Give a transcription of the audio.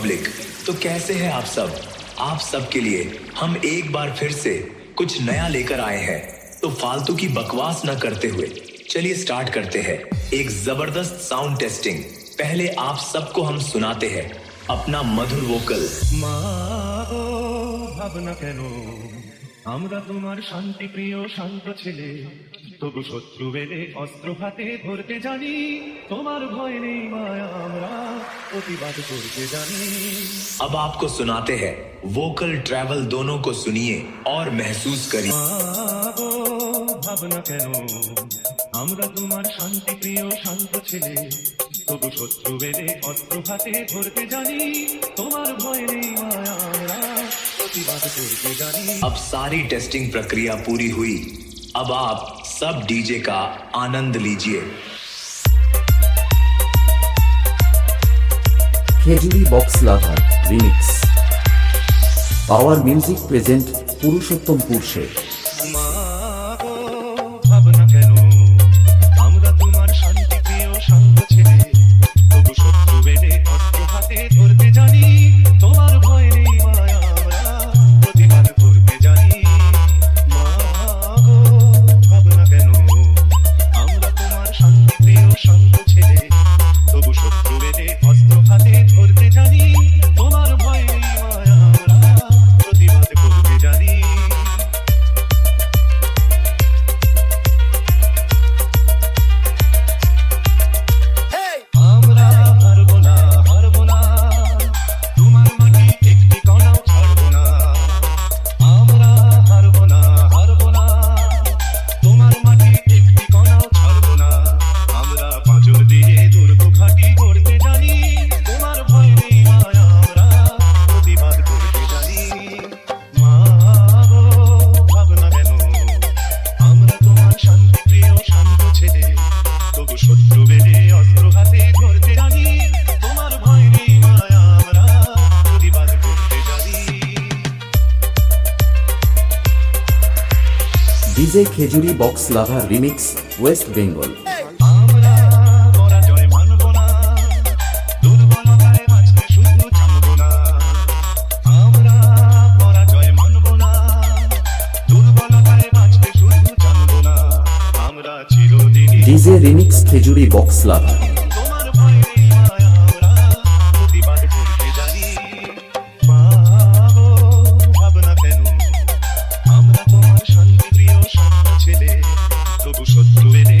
Public तो कैसे हैं आप सब आप सब के लिए हम एक बार फिर से कुछ नया लेकर आए हैं तो फालतू की बकवास न करते हुए चलिए स्टार्ट करते हैं एक जबरदस्त साउंड टेस्टिंग पहले आप सबको हम सुनाते हैं अपना मधुर वोकल মা গো ভাবনা কেন আমরা তোমার শান্তি প্রিয় শান্ত ছেলে তবু শত্রু বেলে অস্ত্র হাতে ধরতে জানি তোমার ভয় নেই মায়া আমরা প্রতিবাদ করতে জানি अब आपको सुनाते हैं वोकल ट्रैवल दोनों को सुनिए और महसूस करिए মা গো ভাবনা কেন আমরা তোমার শান্তি প্রিয় শান্ত ছেলে তবু শত্রু বেলে অস্ত্র হাতে ধরতে জানি তোমার ভয় নেই মায়া আমরা প্রতিবাদ করতে জানি अब सारी टेस्टिंग प्रक्रिया पूरी हुई अब आप सब डीजे का आनंद लीजिए Khejuri box lover remix power music present Purushottampur Sheikh DJ Khejuri box lover remix West Bengal. আমরা পরাজয় মানব না দুর্বলতায় তবু শত্রু এলে